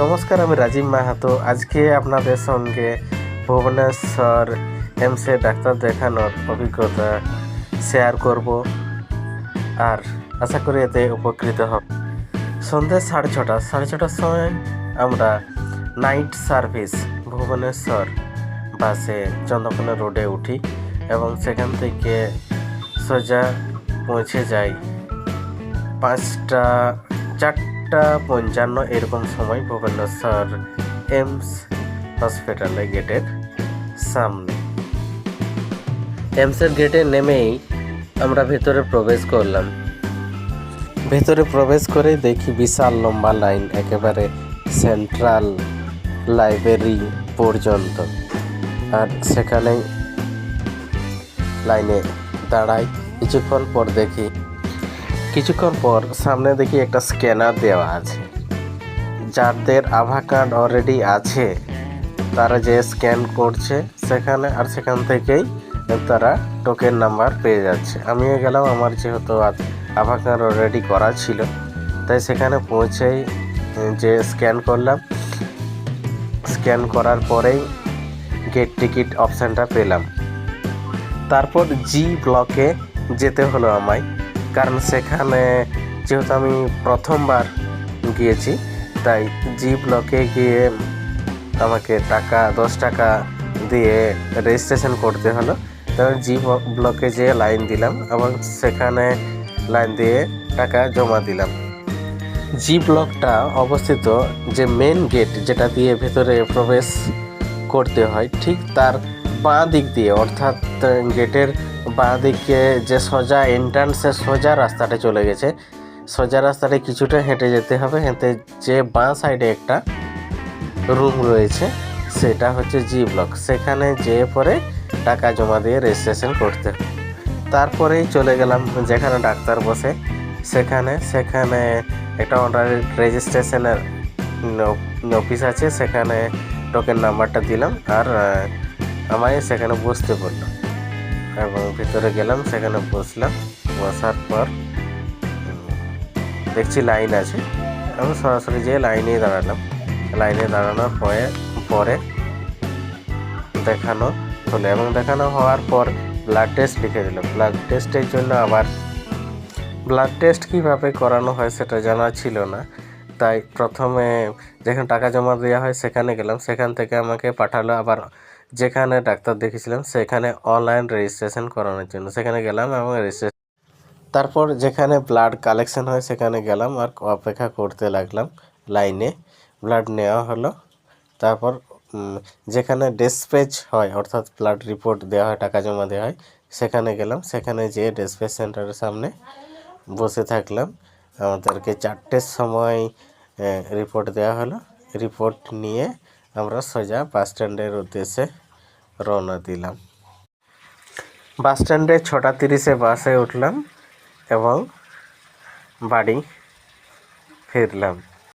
নমস্কার, আমি রাজীব মাহাতো। আজকে আপনাদের সঙ্গে ভুবনেশ্বর এমসে ডাক্তার দেখানোর অভিজ্ঞতা শেয়ার করব আর আশা করি এতে উপকৃত হব। সন্ধ্যে সাড়ে ছটা, সাড়ে ছটার সময় আমরা নাইট সার্ভিস ভুবনেশ্বর বাসে চন্দ্রকোনা রোডে উঠি এবং সেখান থেকে সোজা পৌঁছে যাই পাঁচটা, চারটা পঞ্চান্ন এরকম সময় ভুবনেশ্বর এমস হসপিটালে গেটের সামনে। এমসের গেটে নেমেই আমরা ভেতরে প্রবেশ করলাম। ভেতরে প্রবেশ করে দেখি বিশাল লম্বা লাইন একেবারে সেন্ট্রাল লাইব্রেরি পর্যন্ত। আর সেখানেই লাইনে দাঁড়াই কিছুক্ষণ পর দেখি কিছুক্ষণ পর সামনে দেখি একটা স্ক্যানার দেওয়া আছে। যাদের আভা কার্ড অলরেডি আছে, তারা যে স্ক্যান করছে সেখানে আর সেখান থেকেই তারা টোকেন নাম্বার পেয়ে যাচ্ছে। আমিও গেলাম, আমার যেহেতু আ- আধার কার্ড অলরেডি করা ছিল, তাই সেখানে পৌঁছেই যে স্ক্যান করলাম, স্ক্যান করার পরেই গেট টিকিট অপশানটা পেলাম। তারপর জি ব্লকে যেতে হলো আমায়। কারণ সেখানে যেহেতু আমি প্রথমবার গিয়েছি, তাই জি ব্লকে গিয়ে আমাকে টাকা, দশ টাকা দিয়ে রেজিস্ট্রেশন করতে হলো। তখন জি ব্লকে যেয়ে লাইন দিলাম, এবং সেখানে লাইন দিয়ে টাকা জমা দিলাম। জি ব্লকটা অবস্থিত যে মেন গেট যেটা দিয়ে ভেতরে প্রবেশ করতে হয়, ঠিক তার বাঁ দিক দিয়ে, অর্থাৎ গেটের বাঁ দিকে যে সোজা এন্ট্রান্সের সোজা রাস্তাটা চলে গেছে, সোজা রাস্তাটা কিছুটা হেঁটে যেতে হবে। হেঁটে যে বাঁ সাইডে একটা রুম রয়েছে, সেটা হচ্ছে জি ব্লক সেখানে যেয়ে পরে টাকা জমা দিয়ে রেজিস্ট্রেশন করতে। তারপরেই চলে গেলাম যেখানে ডাক্তার বসে। সেখানে সেখানে একটা অর্ডার রেজিস্ট্রেশনের অফিস আছে। সেখানে টোকেন নাম্বারটা দিলাম। আর আমায় সেখানে বসতে বলল। এবং ভিতরে গেলাম, সেখানে বসলাম। বসার পর দেখছি লাইন আছে। আমি সরাসরি যেয়ে লাইনেই দাঁড়ালাম। লাইনে দাঁড়ানোর পরে পরে দেখানো হলো এবং দেখানো হওয়ার পর ব্লাড টেস্ট লিখে দিল। ব্লাড টেস্টের জন্য আবার ব্লাড টেস্ট কীভাবে করানো হয় সেটা জানা ছিল না। তাই প্রথমে যেখানে টাকা জমা দেওয়া হয় সেখানে গেলাম। সেখান থেকে আমাকে পাঠালো আবার যেখানে ডাক্তার দেখেছিলাম সেখানে অনলাইন রেজিস্ট্রেশন করানোর জন্য। সেখানে গেলাম এবং রেজিস্ট্রেশন তারপর যেখানে ব্লাড কালেকশন হয়, সেখানে গেলাম আর অপেক্ষা করতে লাগলাম লাইনে ব্লাড নেওয়া হলো, তারপর যেখানে ডেসপেচ হয়, অর্থাৎ ব্লাড রিপোর্ট দেওয়া হয়, টাকা জমা দেওয়া হয়, সেখানে গেলাম। সেখানে যেয়ে ডেসপেচ সেন্টারের সামনে বসে থাকলাম। আমাদেরকে চারটের সময় রিপোর্ট দেওয়া হলো। রিপোর্ট নিয়ে আমরা সোজা বাস স্ট্যান্ডের উদ্দেশ্যে রওনা দিলাম। বাস স্ট্যান্ডে ছটা তিরিশে বাসে উঠলাম এবং বাড়ি ফিরলাম।